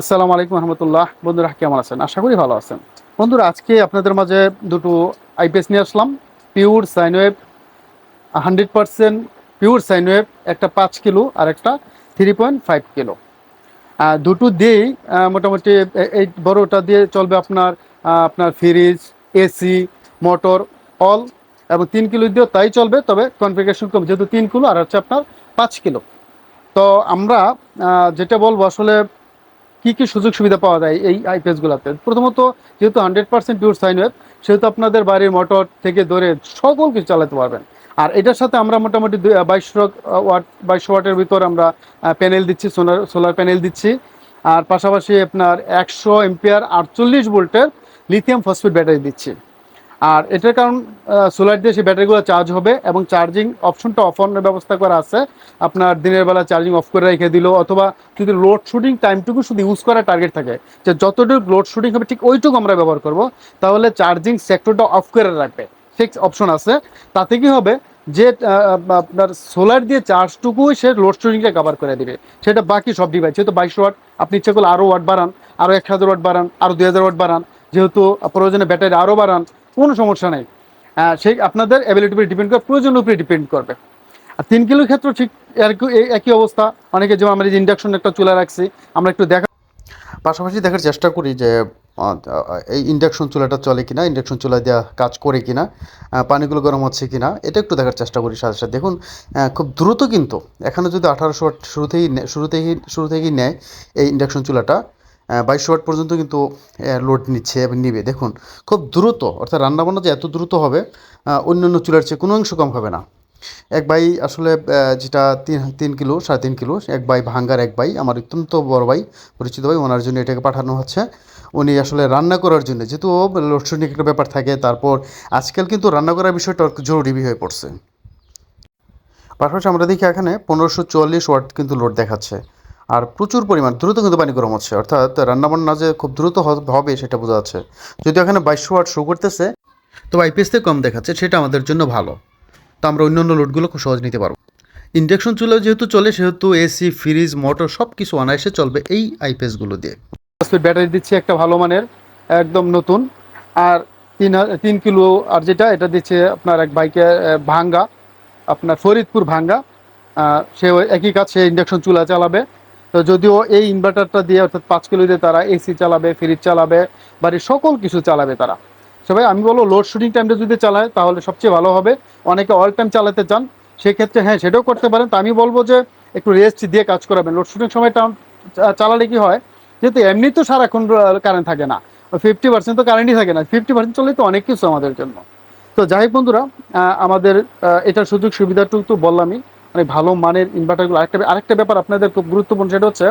আসসালামু আলাইকুম রহমতুল্লাহ। বন্ধুরা, কেমন আছেন? আশা করি ভালো আছেন। বন্ধুরা, আজকে আপনাদের মাঝে দুটো আইপিএস নিয়ে আসলাম। Pure sine wave, hundred percent pure sine wave, একটা পাঁচ কিলো আর একটা থ্রি পয়েন্ট ফাইভ কিলো। দুটো দিয়েই মোটামুটি এই বড়টা দিয়ে চলবে আপনার আপনার ফ্রিজ, এসি, মোটর, অল, এবং তিন কিলো দিয়েও তাই চলবে, তবে কনফিগারেশন কম, যেহেতু তিন কিলো আর হচ্ছে আপনার পাঁচ কিলো। তো আমরা যেটা বলব, আসলে কি কি সুযোগ সুবিধা পাওয়া যায় এই আইপিএসগুলোতে প্রথমত, যেহেতু hundred percent pure sine wave সেহেতু আপনাদের বাড়ির মোটর থেকে ধরে সকল কিছু চালাতে পারবেন। আর এটার সাথে আমরা মোটামুটি বাইশশো ওয়াট, বাইশশো ওয়াটের ভিতর আমরা প্যানেল দিচ্ছি সোলার সোলার প্যানেল দিচ্ছি। আর পাশাপাশি আপনার একশো এম্পিয়ার আটচল্লিশ ভোল্টের লিথিয়াম ফসফেট ব্যাটারি দিচ্ছি। আর এটার কারণ সোলার দিয়ে সেই ব্যাটারিগুলো চার্জ হবে এবং চার্জিং অপশনটা অফ অনের ব্যবস্থা করা আছে। আপনার দিনের বেলা চার্জিং অফ করে রেখে দিল, অথবা যদি লোড শুটিং টাইমটুকু শুধু ইউজ করার টার্গেট থাকে, যে যতটুকু লোড শুটিং হবে ঠিক ওইটুকু আমরা ব্যবহার করব, তাহলে চার্জিং সেক্টরটা অফ করে রাখবে। ঠিক অপশন আছে। তাতে কি হবে? যে আপনার সোলার দিয়ে চার্জটুকুই সে লোড শুটিংটা কভার করে দিবে। সেটা বাকি সব ডিভাইস যেহেতু বাইশশো ওয়াট, আপনি ইচ্ছা করলে আরও ওয়াট বাড়ান আরও এক হাজার ওয়াট বাড়ান আরও দুই হাজার ওয়াট বাড়ান, যেহেতু প্রয়োজনে ব্যাটারি আরও বাড়ান কোনো সমস্যা নেই। সেই আপনাদের অ্যাবিলিটির উপরে ডিপেন্ড করে, প্রয়োজনের উপরে ডিপেন্ড করবে। আর তিন কিলোর ক্ষেত্রে ঠিক একই অবস্থা। অনেকে যেমন আমরা যে ইন্ডাকশন একটা চুলা রাখছি, আমরা একটু দেখা পাশাপাশি দেখার চেষ্টা করি যে এই ইন্ডাকশন চুলাটা চলে কিনা ইন্ডাকশন চুলা দেওয়া কাজ করে কিনা পানিগুলো গরম হচ্ছে কিনা, এটা একটু দেখার চেষ্টা করি সাথে সাথে। দেখুন খুব দ্রুত কিন্তু, এখানে যদি আঠারোশো শুরুতেই নে- শুরু থেকেই শুরু থেকেই নেয় এই ইন্ডাকশন চুলাটা বাইশশো ওয়াট পর্যন্ত কিন্তু লোড নিচ্ছে এবং নিবে। দেখুন, খুব দ্রুত, অর্থাৎ রান্নাবান্না যে এত দ্রুত হবে অন্য অন্য চুলার চেয়ে কোনো অংশ কম হবে না। এক বাই, আসলে যেটা তিন তিন কিলো, সাড়ে তিন কিলো, এক বাই ভাঙ্গার এক বাই, আমার অত্যন্ত বড় ভাই, পরিচিত ভাই, ওনার জন্য এটাকে পাঠানো হচ্ছে। উনি আসলে রান্না করার জন্য, যেহেতু লোডশেডিং একটা ব্যাপার থাকে, তারপর আজকাল কিন্তু রান্না করার বিষয়টা জরুরি হয়ে পড়ছে। পাশাপাশি আমরা দেখি এখানে পনেরোশো চুয়াল্লিশ ওয়াট কিন্তু লোড দেখাচ্ছে। আর প্রচুর পরিমাণ, দ্রুত কিন্তু পানি গরম হচ্ছে। অর্থাৎ রান্নাবান্না যে খুব দ্রুত হবে সেটা বোঝা যাচ্ছে। যদিও এখানে বাইশশো ওয়াট শো করতেছে তো আইপিএস থেকে কম দেখাচ্ছে, সেটা আমাদের জন্য ভালো। তো আমরা অন্যান্য লোডগুলো খুব সহজ নিতে পারব। ইন্ডাকশন চুলা যেহেতু চলে, সেহেতু এসি ফ্রিজ মোটর সব কিছু অনায়াসে চলবে এই আইপিএসগুলো দিয়ে। ব্যাটারি দিচ্ছি একটা ভালো মানের, একদম নতুন। আর তিন তিন কিলো, আর যেটা, এটা দিচ্ছে আপনার এক বাইকে ভাঙ্গা। আপনার ফরিদপুর ভাঙ্গা। সে একই কাজ, সে ইন্ডাকশন চুলা চালাবে। তো যদিও এই ইনভার্টারটা দিয়ে অর্থাৎ পাঁচ কিলো দিয়ে তারা এসি চালাবে ফ্রিজ চালাবে, বাড়ির সকল কিছু চালাবে তারা। সবাই আমি বলব লোড শুটিং টাইমটা যদি চালায়, তাহলে সবচেয়ে ভালো হবে। অনেকে অল টাইম চালাতে চান, সেক্ষেত্রে হ্যাঁ সেটাও করতে পারেন। তো আমি বলব যে একটু রেস্ট দিয়ে কাজ করাবেন। লোড শুটিং সময়টা চালালে কি হয়, যেহেতু এমনি তো সারাক্ষণ কারেন্ট থাকে না। ফিফটি পার্সেন্ট তো কারেন্টই থাকে না। ফিফটি পার্সেন্ট চলে তো অনেক কিছু আমাদের জন্য। তো যাই বন্ধুরা আমাদের এটার সুযোগ সুবিধাটুকু তো বললামই। মানে ভালো মানের ইনভার্টারগুলো আরেকটা আরেকটা ব্যাপার আপনাদের খুব গুরুত্বপূর্ণ সেটা হচ্ছে,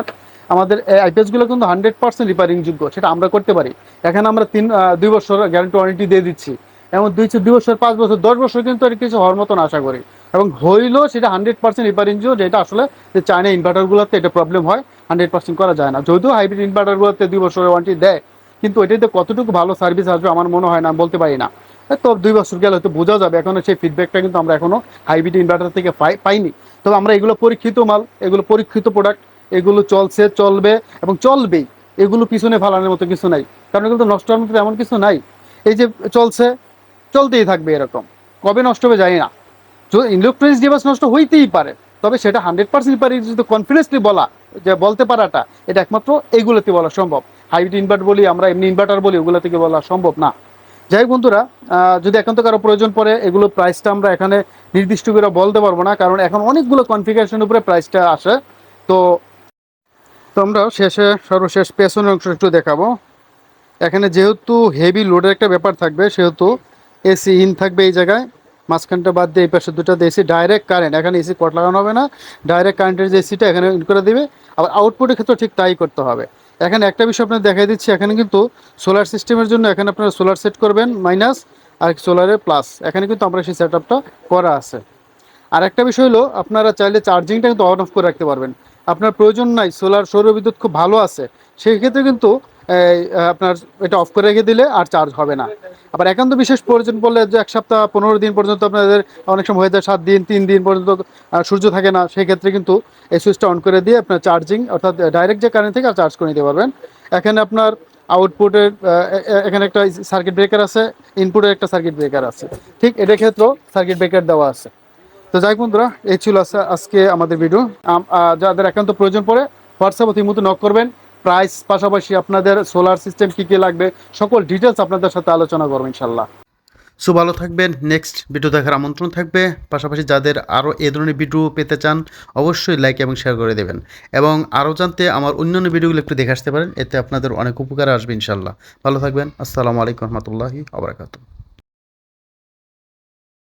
আমাদের আইপিএসগুলো কিন্তু হান্ড্রেড পার্সেন্ট রিপেয়ারিং যোগ্য, সেটা আমরা করতে পারি। এখানে আমরা তিন দুই বছর গ্যারান্টি ওয়ারেন্টি দিয়ে দিচ্ছি। এবং দুই দুই বছর, পাঁচ বছর, দশ বছর কিন্তু আর কিছু হওয়ার মতন আশা করি। এবং হইলেও সেটা হান্ড্রেড পার্সেন্ট রিপেয়ারিং যোগ্য, যেটা আসলে যে চায়না ইনভার্টারগুলোতে এটা প্রবলেম হয় হান্ড্রেড পার্সেন্ট করা যায় না। যদিও হাইব্রিড ইনভার্টারগুলোতে দুই বছরের ওয়ারেন্টি দেয়, কিন্তু এটাতে কতটুকু ভালো সার্ভিস আসবে আমার মনে হয় না বলতে পারি না। তো দুই বছর গেলে হয়তো বোঝা যাবে। এখনও সেই ফিডব্যাকটা কিন্তু আমরা এখনও হাইব্রিড ইনভার্টার থেকে পাই, পাইনি। তবে আমরা এগুলো পরীক্ষিত মাল, এগুলো পরীক্ষিত প্রোডাক্ট এগুলো চলছে, চলবে এবং চলবেই। এগুলো পিছনে ফালানোর মতো কিছু নাই। কারণ এগুলো তো নষ্ট হওয়ার মতো এমন কিছু নাই। এই যে চলছে, চলতেই থাকবে এরকম। কবে নষ্ট হবে জানি না। ইলেকট্রনিক্স ডিভাইস নষ্ট হইতেই পারে, তবে সেটা হান্ড্রেড পার্সেন্ট পারি যদি কনফিডেন্সলি বলা, যে বলতে পারাটা, এটা একমাত্র এগুলোতে বলা সম্ভব। হাইব্রিড ইনভার্টার বলি, আমরা এমনি ইনভার্টার বলি, ওগুলো থেকে বলা সম্ভব না। যাই হোক বন্ধুরা যদি একান্ত কারও প্রয়োজন পড়ে, এগুলো প্রাইসটা আমরা এখানে নির্দিষ্ট করে বলতে পারব না, কারণ এখন অনেকগুলো কনফিগারেশন উপরে প্রাইসটা আসে। তো তো আমরা শেষে সর্বশেষ পেছনের অংশ একটু দেখাবো। এখানে যেহেতু হেভি লোডের একটা ব্যাপার থাকবে, সেহেতু এসি ইন থাকবে এই জায়গায়। মাঝখানটা বাদ দিয়ে এই পাশে দুটাতে এসি ডাইরেক্ট কারেন্ট এখানে এসি কট লাগানো হবে না। ডাইরেক্ট কারেন্টের যে এসিটা এখানে ইন করে দেবে। আবার আউটপুটের ক্ষেত্রে ঠিক তাই করতে হবে। এখানে একটা বিষয় আপনার দেখাই দিচ্ছি, এখানে কিন্তু সোলার সিস্টেমের জন্য এখানে আপনারা সোলার সেট করবেন মাইনাস আর সোলারের প্লাস এখানে কিন্তু আমরা সেই সেট করা আছে। আর একটা বিষয় হলো, আপনারা চাইলে চার্জিংটা কিন্তু অন অফ করে রাখতে পারবেন। আপনার প্রয়োজন নাই সোলার সৌরবিদ্যুৎ খুব ভালো আছে। সেই ক্ষেত্রে কিন্তু আপনার এটা অফ করে রেখে দিলে আর চার্জ হবে না। আবার একান্ত বিশেষ প্রয়োজন পড়লে যে এক সপ্তাহ, পনেরো দিন পর্যন্ত আপনাদের অনেক সময় হয়ে যায়, সাত দিন, তিন দিন পর্যন্ত সূর্য থাকে না সেই ক্ষেত্রে কিন্তু এই সুইচটা অন করে দিয়ে আপনার চার্জিং অর্থাৎ ডাইরেক্ট যে কারেন্ট থেকে আর চার্জ করে নিতে পারবেন। এখানে আপনার আউটপুটের এখানে একটা সার্কিট ব্রেকার আছে ইনপুটের একটা সার্কিট ব্রেকার আছে। ঠিক এটার ক্ষেত্রেও সার্কিট ব্রেকার দেওয়া আছে। তো যাই বন্ধুরা, এই ছিল আজকে আমাদের ভিডিও যাদের একান্ত প্রয়োজন পড়ে, হোয়াটসঅ্যাপ অতিমতো নক করবেন। প্রাইস পাশাপাশি আপনাদের সোলার সিস্টেম কী কী লাগবে, সকল ডিটেলস আপনাদের সাথে আলোচনা করব ইনশাল্লাহ সো ভালো থাকবেন নেক্সট ভিডিও দেখার আমন্ত্রণ থাকবে। পাশাপাশি যাদের আরও এ ধরনের ভিডিও পেতে চান, অবশ্যই লাইক এবং শেয়ার করে দেবেন। এবং আরও জানতে আমার অন্যান্য ভিডিওগুলো একটু দেখে আসতে পারেন, এতে আপনাদের অনেক উপকার আসবে ইনশাল্লাহ ভালো থাকবেন, আসসালামু আলাইকুম রহমতুল্লাহি আবরাকাতু